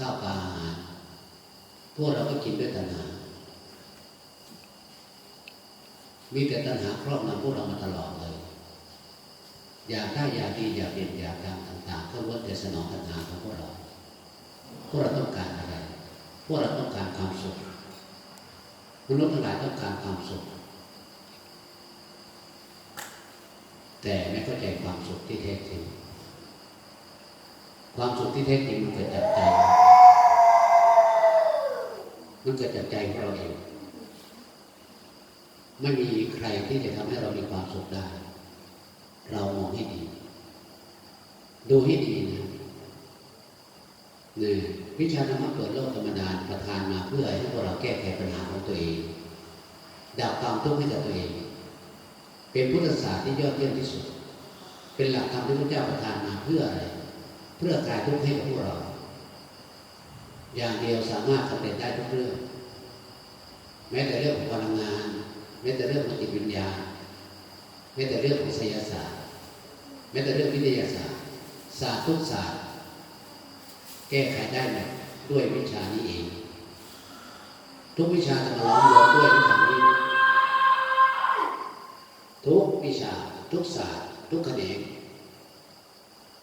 ข้าวปลาอาหารพวกเราก็กินด้วยตัณหา มีแต่ตัณหาครอบงำพวกเรามาตลอดเลย อยากได้อยากดีอยากเด่นอยากดังต่างๆก็ล้วนแต่สนองตัณหาของพวกเรา พวกเราต้องการอะไร พวกเราต้องการความสุขมนุษย์ทั้งหลายต้องการความสุข แต่ไม่เข้าใจความสุขที่แท้จริง ความสุขที่แท้จริงมันเกิดจากใจ มันเกิดจากใจของเราเองไม่มีใครที่จะทำให้เรามีความสุขได้ เรามองให้ดี ดูให้ดีนะเนี่ยวิชาธรรมะเปิดโลกธรรมดาประทานมาเพื่อให้พวกเราแก้ไขปัญหาของตัวเอง ดับความทุกข์ให้กับตัวเอง เป็นพุทธศาสตร์ที่ยอดเยี่ยมที่สุด เป็นหลักธรรมที่พระเจ้าประทานมาเพื่ออะไร เพื่อคลายทุกข์ให้กับพวกเรา อย่างเดียวสามารถสำเร็จได้ทุกเรื่อง แม้แต่เรื่องของพลังงาน แม้แต่เรื่องของจิตวิญญาณ แม้แต่เรื่องของไสยศาสตร์ แม้แต่เรื่องวิทยาศาสตร์ ศาสตร์ทุกศาสตร์ แก้ไขได้หมดด้วยวิชานี้เอง ทุกวิชาจะมาล้อมรวมด้วยวิชานี้ ทุกวิชา ทุกศาสตร์ ทุกแขนง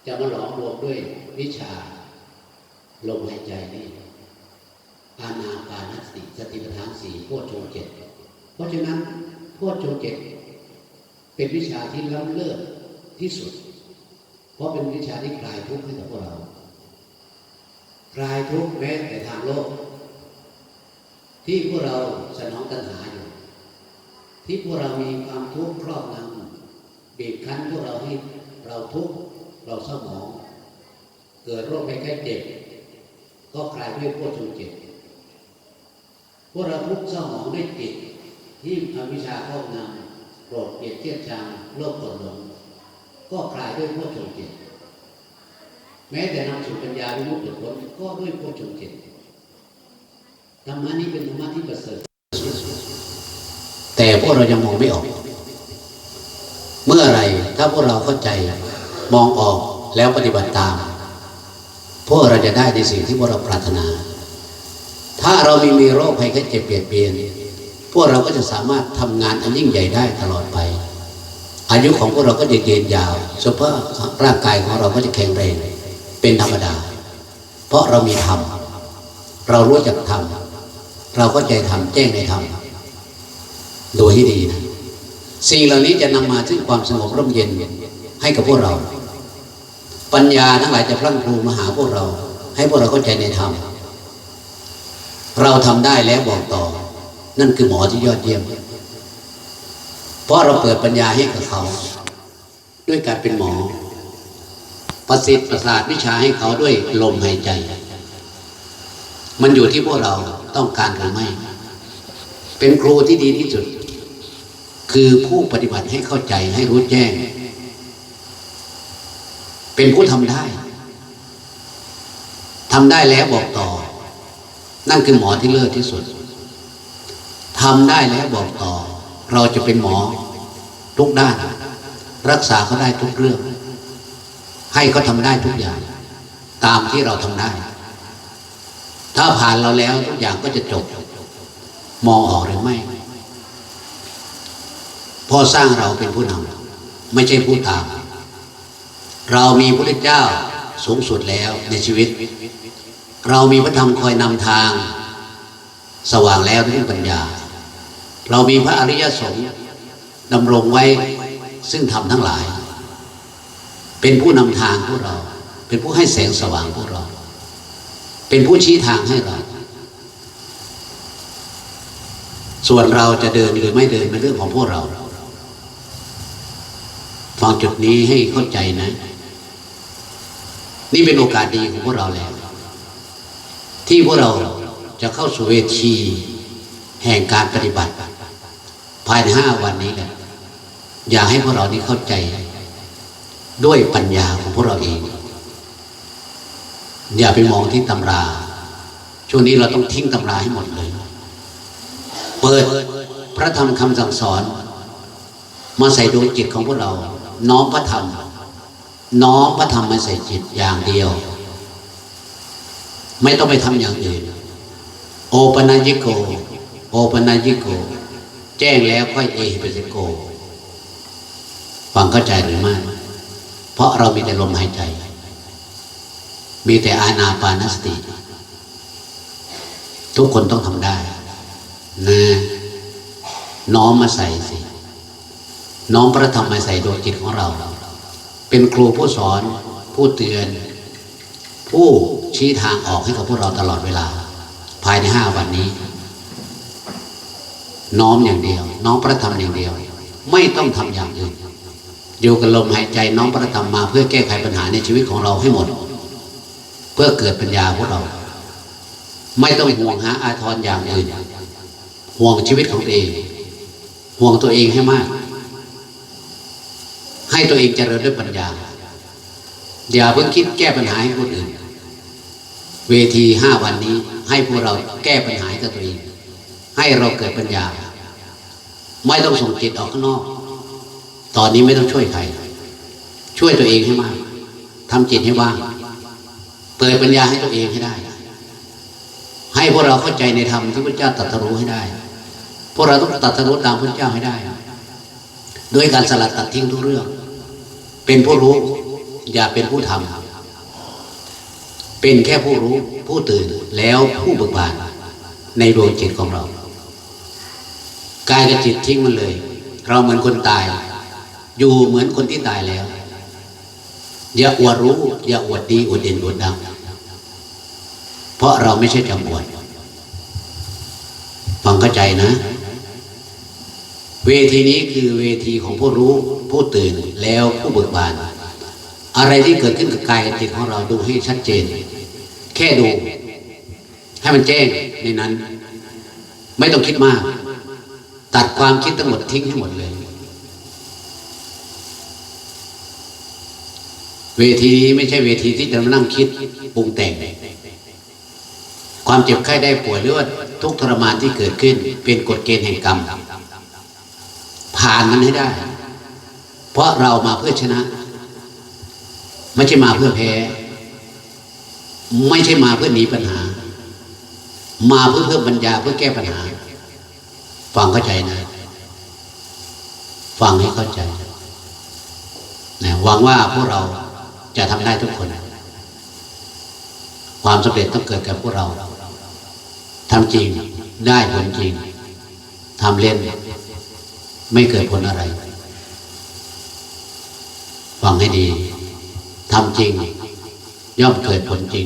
จะมาหลอมรวมด้วยวิชาลมหายใจนี่ อานาปานสติสติปัฏฐานสี่โพชฌงค์เจ็ดเพราะฉะนั้นโพชฌงค์เจ็ดเป็นวิชาที่ล้ำเลิศที่สุด เพราะเป็นวิชาที่คลายทุกข์ให้กับพวกเราคลายทุกข์แม้แต่ทางโลก ที่พวกเราสนองตัณหาอยู่ ที่พวกเรามีความทุกข์ครอบงำบีบคั้นพวกเราให้เราทุกข์เราเศร้าหมอง เกิดโรคภัยไข้เจ็บก็คลายด้วยโพชฌงค์เจ็ด พวกเราทุกเศร้าหมองด้วยจิตที่อวิชชาครอบงำโกรธเกลียดเทียดชังโลภโกรธหลงก็คลายด้วยพชฌงค์เจ็ดแม้แต่นำสู่ปัญญาวิมุตติผลก็ด้วยพชฌงค์เจ็ดธรรมะนี้เป็นธรรมะที่ประเสริฐแต่พวกเรายังมองไม่ออก เมื่อไรถ้าพวกเราเข้าใจมองออกแล้วปฏิบัติตาม พวกเราจะได้ในสิ่งที่พวกเราปรารถนา ถ้าเรามีมีโรคภัยแค่เจ็บเปลี่ยนเปลี่ยนพวกเราก็จะสามารถทำงานอันยิ่งใหญ่ได้ตลอดไป อายุของพวกเราก็จะยืนยาวสุขภาพร่างกายของเราก็จะแข็งแรงเป็นธรรมดา เพราะเรามีธรรมเรารู้จักธรรมเราก็ใจธรรมแจ้งในธรรมดูให้ดีนะสิ่งเหล่านี้จะนำมาซึ่งความสงบร่มเย็นให้กับพวกเรา ปัญญาทั้งหลายจะพลั่งพลูมาหาพวกเรา ให้พวกเราเข้าใจในธรรม เราทำได้แล้วบอกต่อ นั่นคือหมอที่ยอดเยี่ยม เพราะเราเปิดปัญญาให้กับเขา ด้วยการเป็นหมอ ประสิทธิ์ประสาทวิชาให้เขาด้วยลมหายใจ มันอยู่ที่พวกเราต้องการหรือไม่ เป็นครูที่ดีที่สุด คือผู้ปฏิบัติให้เข้าใจให้รู้แจ้ง เป็นผู้ทำได้ทำได้แล้วบอกต่อ นั่นคือหมอที่เลิศที่สุดทำได้แล้วบอกต่อ เราจะเป็นหมอทุกด้าน รักษาเขาได้ทุกเรื่อง ให้เขาทำได้ทุกอย่าง ตามที่เราทำได้ ถ้าผ่านเราแล้วทุกอย่างก็จะจบ มองออกหรือไม่พ่อสร้างเราเป็นผู้นำไม่ใช่ผู้ตาม เรามีพระเจ้าสูงสุดแล้วในชีวิต เรามีพระธรรมคอยนำทาง สว่างแล้วด้วยปัญญา เรามีพระอริยสงฆ์ดำรงไว้ซึ่งธรรมทั้งหลาย เป็นผู้นำทางพวกเรา เป็นผู้ให้แสงสว่างพวกเรา เป็นผู้ชี้ทางให้เรา ส่วนเราจะเดินหรือไม่เดินเป็นเรื่องของพวกเราฟังจุดนี้ให้เข้าใจนะ นี่เป็นโอกาสดีของพวกเราแล้ว ที่พวกเราจะเข้าสู่เวทีแห่งการปฏิบัติ ภายในห้าวันนี้แหละอยากให้พวกเรานี้เข้าใจ ด้วยปัญญาของพวกเราเอง อย่าไปมองที่ตำรา ช่วงนี้เราต้องทิ้งตำราให้หมดเลย เปิดพระธรรมคำสั่งสอน มาใส่ดวงจิตของพวกเรา น้อมพระธรรม น้อมพระธรรมมาใส่จิตอย่างเดียว ไม่ต้องไปทำอย่างอื่น โอปนัญิโก โอปนัญิโก แจ้งแล้วค่อยเอหิปัสสิโก ฟังเข้าใจหรือไม่ เพราะเรามีแต่ลมหายใจ มีแต่อานาปานสติ ทุกคนต้องทำได้นะน้อมมาใส่สิ น้อมพระธรรมมาใส่ดวงจิตของเรา เป็นครูผู้สอนผู้เตือน ผู้ชี้ทางออกให้กับพวกเราตลอดเวลา ภายในห้าวันนี้ น้อมอย่างเดียว น้อมพระธรรมอย่างเดียว ไม่ต้องทำอย่างอื่นอยู่กับลมหายใจน้อมพระธรรมมา เพื่อแก้ไขปัญหาในชีวิตของเราให้หมด เพื่อเกิดปัญญาพวกเรา ไม่ต้องห่วงหาอาทรอย่างอื่นห่วงชีวิตของตัวเอง ห่วงตัวเองให้มาก ให้ตัวเองเจริญด้วยปัญญาอย่าเพิ่งคิดแก้ปัญหาให้คนอื่น เวทีห้าวันนี้ ให้พวกเราแก้ปัญหากับตัวเอง ให้เราเกิดปัญญา ไม่ต้องส่งจิตออกข้างนอก ตอนนี้ไม่ต้องช่วยใคร ช่วยตัวเองให้มากทำจิตให้ว่าง เปิดปัญญาให้ตัวเองให้ได้ ให้พวกเราเข้าใจในธรรมที่พระเจ้าตรัสรู้ให้ได้ พวกเราต้องตรัสรู้ตามพระเจ้าให้ได้โดยการสลัดตัดทิ้งทุกเรื่อง เป็นผู้รู้ อย่าเป็นผู้ทำ เป็นแค่ผู้รู้ผู้ตื่นแล้วผู้เบิกบานในดวงจิตของเรากายกับจิตทิ้งมันเลย เราเหมือนคนตาย อยู่เหมือนคนที่ตายแล้ว อย่าอวดรู้ อย่าอวดดีอวดเด่นอวดดังเพราะเราไม่ใช่จำอวดฟังเข้าใจนะ เวทีนี้คือเวทีของผู้รู้ ผู้ตื่นแล้วผู้เบิกบาน อะไรที่เกิดขึ้นกับกายจิตของเราดูให้ชัดเจน แค่ดู ให้มันแจ้งในนั้น ไม่ต้องคิดมาก ตัดความคิดทั้งหมดทิ้งให้หมดเลย เวทีนี้ไม่ใช่เวทีที่จะมานั่งคิดปรุงแต่ง ความเจ็บไข้ได้ป่วยหรือว่าทุกทรมานที่เกิดขึ้น เป็นกฎเกณฑ์แห่งกรรมผ่านมันให้ได้ เพราะเรามาเพื่อชนะ ไม่ใช่มาเพื่อแพ้ ไม่ใช่มาเพื่อหนีปัญหา มาเพื่อเพิ่มปัญญาเพื่อแก้ปัญหา ฟังเข้าใจนะ ฟังให้เข้าใจนะหวังว่าพวกเราจะทำได้ทุกคน ความสำเร็จต้องเกิดกับพวกเราทำจริงได้ผลจริงทำเล่น ไม่เกิดผลอะไร ฟังให้ดี ทำจริง ย่อมเกิดผลจริง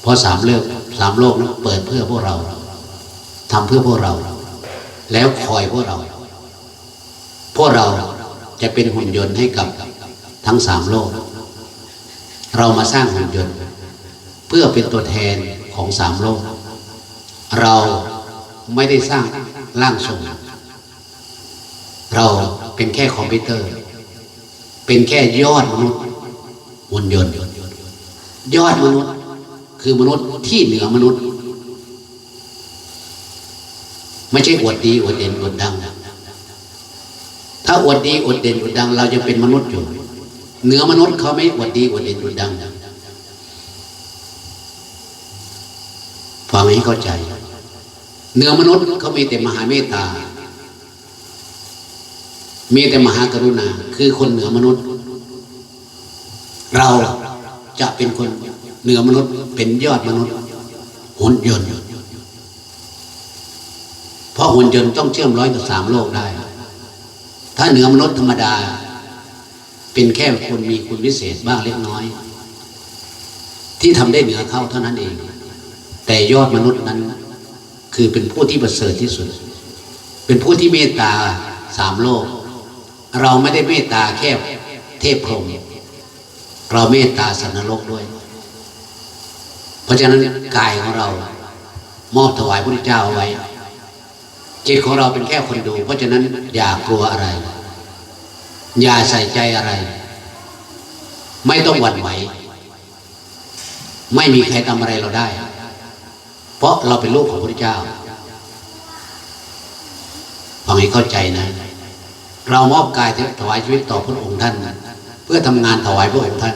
เพราะสามเลือกสามโลกนั้นเปิดเพื่อพวกเราทำเพื่อพวกเรา แล้วคอยพวกเรา พวกเราจะเป็นหุ่นยนต์ให้กับทั้งสามโลก เรามาสร้างหุ่นยนต์ เพื่อเป็นตัวแทนของสามโลก เราไม่ได้สร้างร่างทรงเราเป็นแค่คอมพิวเตอร์ เป็นแค่ยอดมนุษย์ หุ่นยนต์ ยอดมนุษย์ คือมนุษย์ที่เหนือมนุษย์ ไม่ใช่อวดดีอวดเด่นอวดดัง ถ้าอวดดีอวดเด่นอวดดัง เราจะเป็นมนุษย์อยู่เหนือมนุษย์เขาไม่อวดดีอวดเด่นอวดดังฟังให้เข้าใจ เหนือมนุษย์เขามีแต่มหาเมตตามีแต่มหากรุณา คือคนเหนือมนุษย์ เราจะเป็นคนเหนือมนุษย์เป็นยอดมนุษย์หุ่นยนต์เพราะหุ่นยนต์ต้องเชื่อมร้อยกับสามโลกได้ ถ้าเหนือมนุษย์ธรรมดา เป็นแค่คนมีคุณวิเศษบ้างเล็กน้อย ที่ทำได้เหนือเขาเท่านั้นเอง แต่ยอดมนุษย์นั้น คือเป็นผู้ที่ประเสริฐที่สุด เป็นผู้ที่เมตตาสามโลก เราไม่ได้เมตตาแค่เทพพรหม เราเมตตาสัตว์นรกด้วย เพราะฉะนั้นกายของเรามอบถวายพระเจ้าเอาไว้จิตของเราเป็นแค่คนดู เพราะฉะนั้นอย่ากลัวอะไร อย่าใส่ใจอะไร ไม่ต้องหวั่นไหวไม่มีใครทำอะไรเราได้ เพราะเราเป็นลูกของพระเจ้าฟังให้เข้าใจนะ เรามอบกายถวายชีวิตต่อพระองค์ท่าน พื่อทำงานถวายพระองค์ท่าน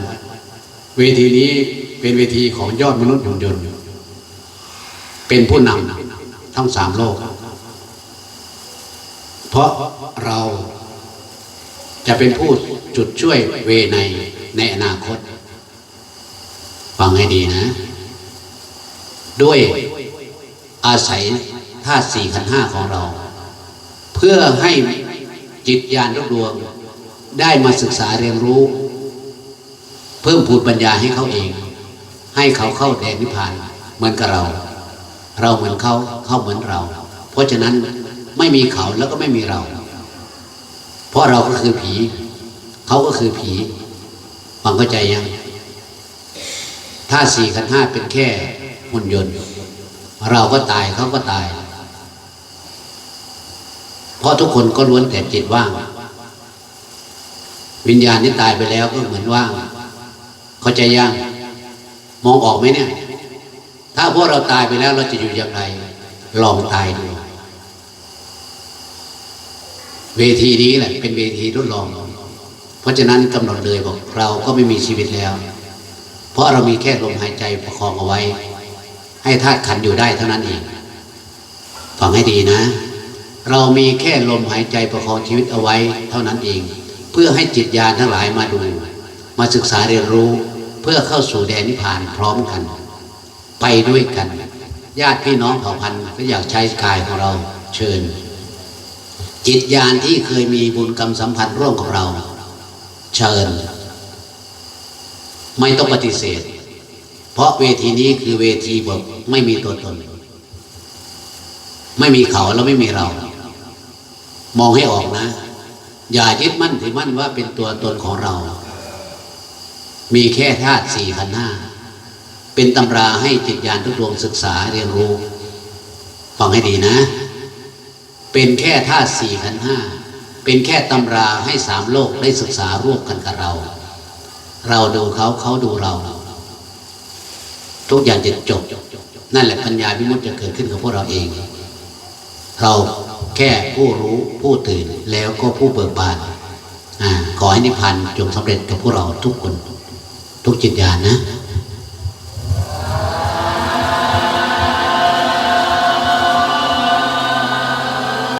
เวทีนี้เป็นเวทีของยอดมนุษย์หุ่นยนต์เป็นผู้นำทั้งสามโลก เพราะเราจะเป็นผู้จุดช่วยเวในในอนาคต ฟังให้ดีนะ ด้วยอาศัยธาตุสี่ขันธ์ห้าของเรา เพื่อให้จิตญาณทุกดวง ได้มาศึกษาเรียนรู้ เพิ่มพูนปัญญาให้เขาเอง ให้เขาเข้าแดนนิพพานเหมือนกับเรา เราเหมือนเขาเขาเหมือนเรา เพราะฉะนั้นไม่มีเขาแล้วก็ไม่มีเรา เพราะเราก็คือผี เขาก็คือผีฟังเข้าใจยังถ้าสี่ขันห้าเป็นแค่หุ่นยนต์ เราก็ตายเขาก็ตาย เพราะทุกคนก็ล้วนแต่จิตว่าง วิญญาณที่ตายไปแล้วก็เหมือนว่างเขาใจยังมองออกไหมเนี่ย ถ้าพวกเราตายไปแล้วเราจะอยู่อย่างไร ลองตายดู เวทีนี้แหละ เป็นเวทีทดลอง เพราะฉะนั้นกำหนดเลยบอกเราก็ไม่มีชีวิตแล้ว เพราะเรามีแค่ลมหายใจประคองเอาไว้ ให้ธาตุขันอยู่ได้เท่านั้นเองฟังให้ดีนะ เรามีแค่ลมหายใจประคองชีวิตเอาไว้ เท่านั้นเอง เพื่อให้จิตญาณทั้งหลายมาดูมาศึกษาเรียนรู้เพื่อเข้าสู่แดนนิพพานพร้อมกัน ไปด้วยกัน ญาติพี่น้องเผ่าพันธุ์ก็อยากใช้กายของเราเชิญ จิตญาณที่เคยมีบุญกรรมสัมพันธ์ร่วมกับเรา เชิญ ไม่ต้องปฏิเสธ เพราะเวทีนี้คือเวทีแบบไม่มีตัวตน ไม่มีเขาแล้วไม่มีเรา มองให้ออกนะ อย่ายึดมั่นถือมั่นว่าเป็นตัวตนของเรา มีแค่ธาตุสี่ขันธ์ห้าเป็นตำราให้จิตญาณทุกดวงศึกษาเรียนรู้ฟังให้ดีนะ เป็นแค่ธาตุสี่ขันธ์ห้าเป็นแค่ตำราให้สามโลกได้ศึกษาร่วมกันกับเรา เราดูเขาเขาดูเรา ทุกอย่างจะจบ นั่นแหละปัญญาพิมุตจะเกิดขึ้นกับพวกเราเอง เรา แค่ผู้รู้ผู้ตื่นแล้วก็ผู้เบิกบานขอให้นิพพานจงสำเร็จกับพวกเราทุกคน ทุกจิตญาณนะ